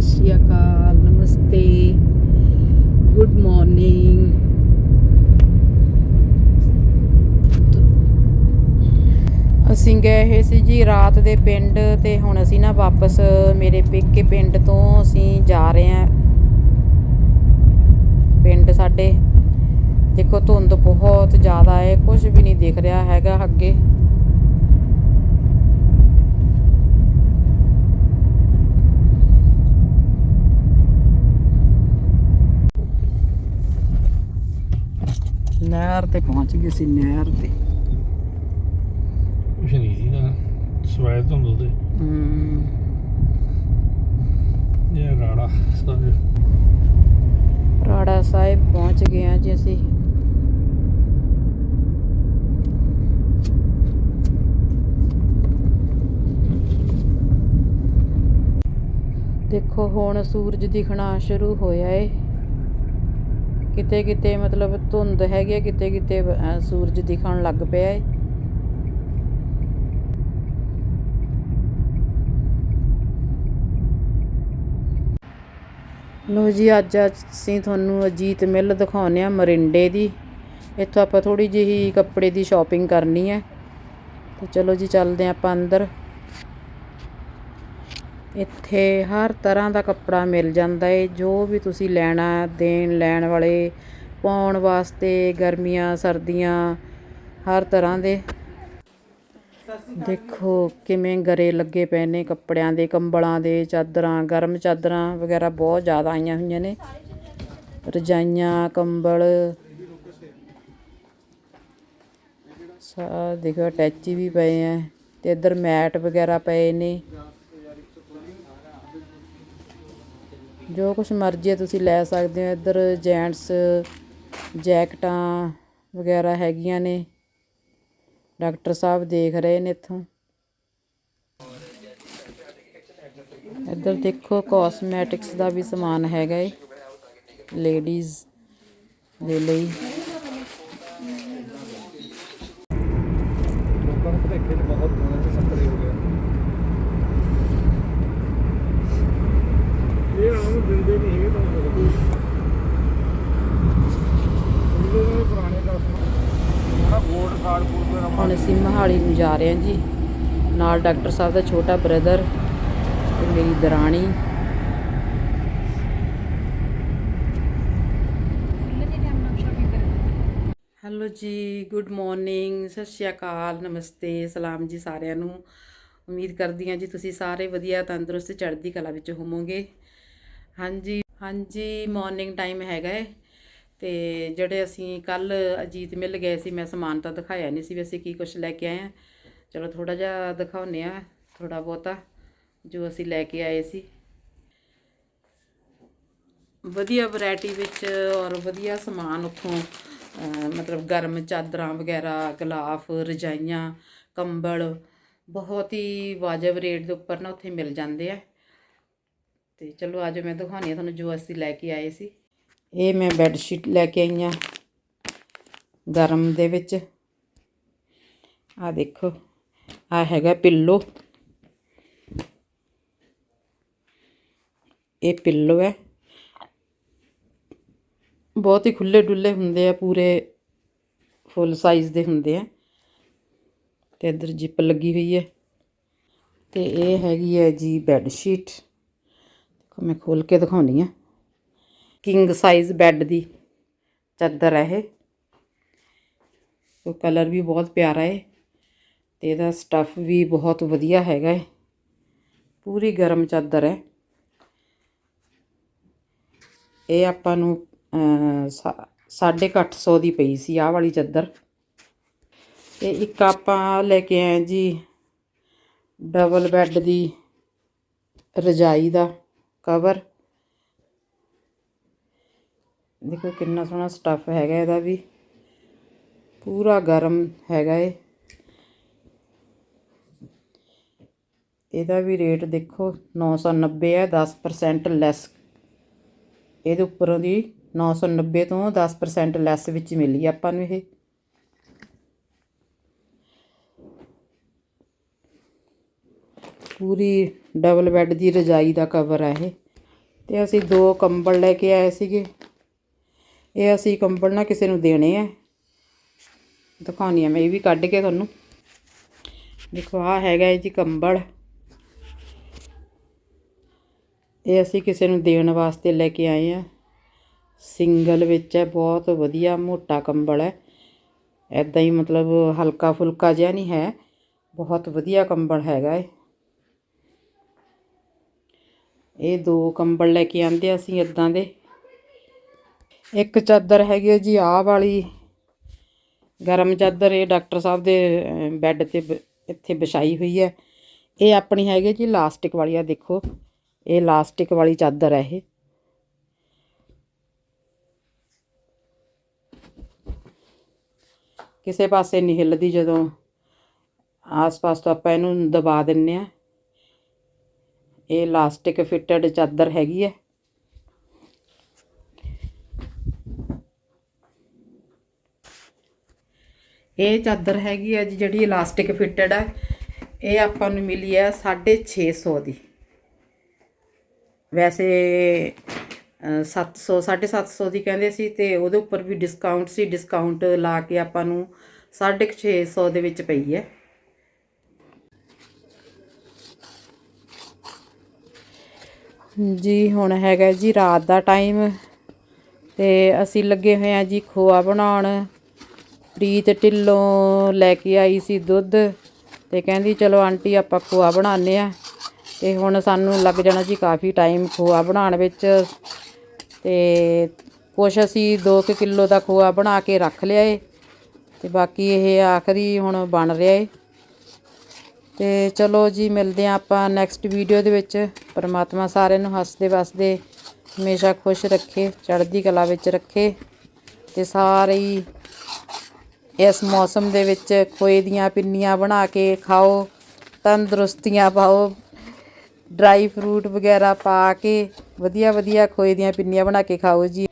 ਸਤਿ ਸ਼੍ਰੀ ਅਕਾਲ, ਨਮਸਤੇ, good morning. ਅਸੀਂ ਗਏ ਹੋਏ ਸੀ ਜੀ ਰਾਤ ਦੇ ਪਿੰਡ ਤੇ ਹੁਣ ਅਸੀਂ ਨਾ ਵਾਪਸ ਮੇਰੇ ਪੇਕੇ ਪਿੰਡ ਤੋਂ ਅਸੀਂ ਜਾ ਰਹੇ ਹਾਂ। ਪਿੰਡ ਸਾਡੇ। ਦੇਖੋ ਧੁੰਦ ਬਹੁਤ ਜ਼ਿਆਦਾ ਹੈ ਕੁਝ ਵੀ ਨਹੀਂ ਦਿਖ ਰਿਹਾ ਹੈਗਾ ਅੱਗੇ। ਨਹਿਰ ਤੇ ਪਹੁੰਚ ਗਏ ਸੀ ਨਹਿਰ ਤੇ ਕੁਛ ਨਹੀਂ ਜੀ ਨਾ ਸਵਾਇ ਤੋਂ ਦੁੱਧ ਹਮ, ਇਹ ਰਾੜਾ ਸਾਰੇ ਰਾੜਾ ਸਾਹਿਬ ਪਹੁੰਚ ਗਏ ਹਾਂ ਜੀ ਅਸੀਂ ਦੇਖੋ ਹੁਣ ਸੂਰਜ ਦਿਖਣਾ ਸ਼ੁਰੂ ਹੋਇਆ ਏ। ਕਿਤੇ ਕਿਤੇ ਮਤਲਬ ਧੁੰਦ ਹੈਗੀ ਹੈ ਕਿਤੇ ਕਿਤੇ ਸੂਰਜ ਦਿਖਣ ਲੱਗ ਪਿਆ ਏ। ਲੋ ਜੀ, ਅੱਜ ਅਸੀਂ ਤੁਹਾਨੂੰ ਅਜੀਤ ਮਿੱਲ ਦਿਖਾਉਂਦੇ ਆ ਮਰਿੰਡੇ ਦੀ। ਇੱਥੋਂ ਆਪਾਂ ਥੋੜੀ ਜਿਹੀ ਕੱਪੜੇ ਦੀ ਸ਼ਾਪਿੰਗ ਕਰਨੀ ਹੈ। ਤੇ ਚਲੋ ਜੀ, ਚੱਲਦੇ ਹਾਂ ਆਪਾਂ ਅੰਦਰ। ਇੱਥੇ ਹਰ ਤਰ੍ਹਾਂ ਦਾ ਕੱਪੜਾ ਮਿਲ ਜਾਂਦਾ ਹੈ ਜੋ ਵੀ ਤੁਸੀਂ ਲੈਣਾ, ਦੇਣ, ਲੈਣ ਵਾਲੇ, ਪਾਉਣ ਵਾਸਤੇ, ਗਰਮੀਆਂ, ਸਰਦੀਆਂ, ਹਰ ਤਰ੍ਹਾਂ ਦੇ। ਦੇਖੋ ਕਿਵੇਂ ਗਰੇ ਲੱਗੇ ਪਏ ਨੇ ਕੱਪੜਿਆਂ ਦੇ, ਕੰਬਲਾਂ ਦੇ, ਚਾਦਰਾਂ, ਗਰਮ ਚਾਦਰਾਂ ਵਗੈਰਾ ਬਹੁਤ ਜ਼ਿਆਦਾ ਆਈਆਂ ਹੋਈਆਂ ਨੇ। ਰਜਾਈਆਂ, ਕੰਬਲ। ਸਾ, ਦੇਖੋ, ਅਟੈਚੀ ਵੀ ਪਏ ਆ ਤੇ ਇੱਧਰ ਮੈਟ ਵਗੈਰਾ ਪਏ ਨੇ। ਜੋ ਕੁਛ ਮਰਜ਼ੀ ਹੈ ਤੁਸੀਂ ਲੈ ਸਕਦੇ ਹੋ। ਇੱਧਰ ਜੈਂਟਸ, ਜੈਕਟਾਂ ਵਗੈਰਾ ਹੈਗੀਆਂ ਨੇ। ਡਾਕਟਰ ਸਾਹਿਬ ਦੇਖ ਰਹੇ ਨੇ ਇੱਥੋਂ। ਇੱਧਰ ਦੇਖੋ ਕਾਸਮੈਟਿਕਸ ਦਾ ਵੀ ਸਮਾਨ ਹੈਗਾ ਏ। ਲੇਡੀਜ਼ ਦੇ ਲਈ ਲੋਕਾਂ ਨੂੰ ਭਲੇਖੇ ਚ ਬਹੁਤ ਦੂਰ ਤੇ ਸੰਤਰੇ ਹੋ ਗਏ ਇਹ ਆਮ ਦਿੰਦੇ ਨਹੀਂ ਹੈਗੇ ਤੁਹਾਨੂੰ ਪਤਾ ਇਹਦੇ ਨਾਲ ਪੁਰਾਣੇ ਕਸਟਮਰ ਨਾ ਗੋਲਡ ਕਾਰਡ ਕੋਡ ਦਾ ਹੁਣ ਅਸੀਂ ਮਹਾਲੀ ਨੂੰ ਜਾ ਰਹੇ ਹਾਂ ਜੀ। ਨਾਲ ਡਾਕਟਰ ਸਾਹਿਬ ਦਾ ਛੋਟਾ ਬ੍ਰਦਰ ਤੇ ਮੇਰੀ ਦਰਾਣੀ। ਹੈਲੋ ਜੀ, ਗੁੱਡ ਮਾਰਨਿੰਗ, ਸਤਿ ਸ਼੍ਰੀ ਅਕਾਲ, ਨਮਸਤੇ, ਸਲਾਮ ਜੀ ਸਾਰਿਆਂ ਨੂੰ। ਉਮੀਦ ਕਰਦੀ ਹਾਂ ਜੀ ਤੁਸੀਂ ਸਾਰੇ ਵਧੀਆ, ਤੰਦਰੁਸਤ, ਚੜ੍ਹਦੀ ਕਲਾ ਵਿੱਚ ਹੋਵੋਗੇ। ਹਾਂਜੀ ਹਾਂਜੀ, ਮਾਰਨਿੰਗ ਟਾਈਮ ਹੈਗਾ ਹੈ ਤੇ ਜਿਹੜੇ ਅਸੀਂ ਕੱਲ ਅਜੀਤ ਮਿਲ ਗਏ ਸੀ, ਮੈਂ ਸਮਾਨ ਤਾਂ ਦਿਖਾਇਆ ਨਹੀਂ ਸੀ ਵੀ ਅਸੀਂ ਕੀ ਕੁਝ ਲੈ ਕੇ ਆਏ ਆ ਚਲੋ ਥੋੜਾ ਜਿਹਾ ਦਿਖਾਉਨੇ ਆ ਥੋੜਾ ਬਹੁਤਾ, ਜੋ ਅਸੀਂ ਲੈ ਕੇ ਆਏ ਸੀ। ਵਧੀਆ ਵੈਰਾਈਟੀ ਵਿੱਚ ਔਰ ਵਧੀਆ ਸਮਾਨ ਉੱਥੋਂ ਮਤਲਬ ਗਰਮ ਚਾਦਰਾਂ ਵਗੈਰਾ, ਗਲਾਫ, ਰਜਾਈਆਂ, ਕੰਬਲ, ਬਹੁਤ ਹੀ ਵਾਜਬ ਰੇਟ ਦੇ ਉੱਪਰ ਨਾ ਉੱਥੇ ਮਿਲ ਜਾਂਦੇ ਆ। ਤੇ ਚਲੋ ਅੱਜ ਮੈਂ ਦਿਖਾਉਣੀ ਆ ਤੁਹਾਨੂੰ ਜੋ ਅਸੀਂ ਲੈ ਕੇ ਆਏ ਸੀ। ਇਹ ਮੈਂ ਬੈੱਡ ਸ਼ੀਟ ਲੈ ਕੇ ਆਈ ਹਾਂ ਗਰਮ ਦੇ ਵਿੱਚ। ਆ ਦੇਖੋ ਆ ਹੈਗਾ ਪਿੱਲੋ ਇਹ ਪਿੱਲੋ ਹੈ। ਬਹੁਤ ਹੀ ਖੁੱਲੇ ਡੁੱਲੇ ਹੁੰਦੇ ਆ, ਪੂਰੇ ਫੁੱਲ ਸਾਈਜ਼ ਦੇ ਹੁੰਦੇ ਆ। ਤੇ ਇਧਰ ਜਿਪ ਲੱਗੀ ਹੋਈ ਹੈ। ਤੇ ਇਹ ਹੈਗੀ ਹੈ ਜੀ ਬੈੱਡ ਸ਼ੀਟ ਦੇਖੋ, ਮੈਂ ਖੋਲ ਕੇ ਦਿਖਾਉਣੀ ਆ ਕਿੰਗ ਸਾਈਜ਼ ਬੈੱਡ ਦੀ ਚਾਦਰ ਹੈ ਇਹ। ਉਹ ਕਲਰ ਵੀ ਬਹੁਤ ਪਿਆਰਾ ਹੈ ਤੇ ਇਹਦਾ ਸਟੱਫ ਵੀ ਬਹੁਤ ਵਧੀਆ ਹੈਗਾ ਹੈ। ਪੂਰੀ ਗਰਮ ਚਾਦਰ ਹੈ। ਇਹ ਆਪਾਂ ਨੂੰ ਅਹ, ਸਾ- ਸਾਢੇ ਕੁ ਅੱਠ ਸੌ ਦੀ ਪਈ ਸੀ ਆਹ ਵਾਲੀ ਚਾਦਰ। ਤੇ ਇੱਕ ਆਪਾਂ ਲੈ ਕੇ ਆਏ ਜੀ ਡਬਲ ਬੈੱਡ ਦੀ ਰਜਾਈ ਦਾ ਕਵਰ। ਦੇਖੋ ਕਿੰਨਾ ਸੋਹਣਾ ਸਟੱਫ ਹੈਗਾ ਇਹਦਾ ਵੀ। ਪੂਰਾ ਗਰਮ ਹੈਗਾ ਏ ਇਹਦਾ ਵੀ ਰੇਟ ਦੇਖੋ 990 ਹੈ 10% ਲੈਸ ਇਹਦੇ ਉੱਪਰੋਂ ਦੀ 990 ਤੋਂ 10% ਲੈਸ ਵਿੱਚ ਮਿਲੀ ਆਪਾਂ ਨੂੰ ਇਹ। ਪੂਰੀ ਡਬਲ ਬੈੱਡ ਦੀ ਰਜਾਈ ਦਾ ਕਵਰ ਹੈ ਇਹ। ਤੇ ਅਸੀਂ ਦੋ ਕੰਬਲ ਲੈ ਕੇ ਆਏ ਸੀਗੇ। ਇਹ ਅਸੀਂ ਕੰਬਲ ਨਾ ਕਿਸੇ ਨੂੰ ਦੇਣੇ ਆ। ਦਿਖਾਉਣੀ ਆ ਮੈਂ, ਇਹ ਵੀ ਕੱਢ ਕੇ ਤੁਹਾਨੂੰ। ਦੇਖੋ ਆ ਹੈਗਾ ਇਹ ਜੀ ਕੰਬਲ। ਇਹ ਅਸੀਂ ਕਿਸੇ ਨੂੰ ਦੇਣ ਵਾਸਤੇ ਲੈ ਕੇ ਆਏ ਆ। ਸਿੰਗਲ ਵਿੱਚ ਹੈ, ਬਹੁਤ ਵਧੀਆ, ਮੋਟਾ ਕੰਬਲ ਹੈ। ਐਦਾਂ ਹੀ ਮਤਲਬ ਹਲਕਾ ਫੁਲਕਾ ਜਿਹਾ ਨਹੀਂ ਹੈ। ਬਹੁਤ ਵਧੀਆ ਕੰਬਲ ਹੈਗਾ ਏ ਇਹ ਦੋ ਕੰਬਲ ਲੈ ਕੇ ਆਂਦੇ ਅਸੀਂ ਇਦਾਂ ਦੇ। ਇੱਕ ਚਾਦਰ ਹੈਗੀ ਹੈ ਜੀ, ਆਹ ਵਾਲੀ। ਗਰਮ ਚਾਦਰ, ਇਹ ਡਾਕਟਰ ਸਾਹਿਬ ਦੇ ਬੈੱਡ ਤੇ ਬ- ਇੱਥੇ ਵਿਛਾਈ ਹੋਈ ਹੈ। ਇਹ ਆਪਣੀ ਹੈਗੀ ਜੀ ਲਾਸਟਿਕ ਵਾਲੀ ਆ ਦੇਖੋ। ਇਹ ਲਾਸਟਿਕ ਵਾਲੀ ਚਾਦਰ ਹੈ ਇਹ। ਕਿਸੇ ਪਾਸੇ ਨਹੀਂ ਹਿੱਲਦੀ ਜਦੋਂ ਆਸ-ਪਾਸ ਤੋਂ ਆਪਾਂ ਇਹਨੂੰ ਦਬਾ ਦਿੰਨੇ ਆ। ਇਹ ਲਾਸਟਿਕ ਫਿਟਡ ਚਾਦਰ ਹੈਗੀ ਹੈ। ਇਹ ਚਾਦਰ ਹੈਗੀ ਆ ਜੀ ਜਿਹੜੀ ਇਲਾਸਟਿਕ ਫਿਟਡ ਆ ਇਹ ਆਪਾਂ ਨੂੰ ਮਿਲੀ ਹੈ 650 ਦੀ। ਵੈਸੇ ਅ, 700 750 ਦੀ ਕਹਿੰਦੇ ਸੀ ਤੇ ਉਹਦੇ ਉੱਪਰ ਵੀ ਡਿਸਕਾਊਂਟ ਸੀ ਡਿਸਕਾਊਂਟ ਲਾ ਕੇ ਆਪਾਂ ਨੂੰ 650 ਦੇ ਵਿੱਚ ਪਈ ਹੈ ਜੀ ਹੁਣ ਹੈਗਾ ਜੀ ਰਾਤ ਦਾ ਟਾਈਮ ਤੇ ਅਸੀਂ ਲੱਗੇ ਹੋਏ ਆ ਜੀ ਖੋਆ ਬਣਾਉਣ। ਪ੍ਰੀਤ ਢਿੱਲੋਂ ਲੈ ਕੇ ਆਈ ਸੀ ਦੁੱਧ ਤੇ ਕਹਿੰਦੀ, ਚਲੋ ਆਂਟੀ, ਆਪਾਂ ਖੋਆ ਬਣਾਉਂਦੇ ਆ ਤੇ ਹੁਣ ਸਾਨੂੰ ਲੱਗ ਜਾਣਾ ਜੀ ਕਾਫੀ ਟਾਈਮ ਖੋਆ ਬਣਾਉਣ ਵਿੱਚ। ਤੇ ਕੁਛ ਅਸੀਂ 2 ਕਿਲੋ ਦਾ ਖੋਆ ਬਣਾ ਕੇ ਰੱਖ ਲਿਆ ਏ ਤੇ ਬਾਕੀ ਇਹ ਆਖਰੀ ਹੁਣ ਬਣ ਰਿਹਾ ਏ। ਤੇ ਚਲੋ ਜੀ, ਮਿਲਦੇ ਹਾਂ ਆਪਾਂ ਨੈਕਸਟ ਵੀਡੀਓ ਦੇ ਵਿੱਚ। ਪਰਮਾਤਮਾ ਸਾਰਿਆਂ ਨੂੰ ਹੱਸਦੇ ਵਸਦੇ ਹਮੇਸ਼ਾ ਖੁਸ਼ ਰੱਖੇ, ਚੜ੍ਹਦੀ ਕਲਾ ਵਿੱਚ ਰੱਖੇ ਤੇ ਸਾਰੇ ਹੀ ਇਸ ਮੌਸਮ ਦੇ ਵਿੱਚ ਖੋਏ ਦੀਆਂ ਪਿੰਨੀਆਂ ਬਣਾ ਕੇ ਖਾਓ, ਤੰਦਰੁਸਤੀਆਂ ਪਾਓ ਡਰਾਈ ਫਰੂਟ ਵਗੈਰਾ ਪਾ ਕੇ ਵਧੀਆ ਵਧੀਆ ਖੋਏ ਦੀਆਂ ਪਿੰਨੀਆਂ ਬਣਾ ਕੇ ਖਾਓ ਜੀ।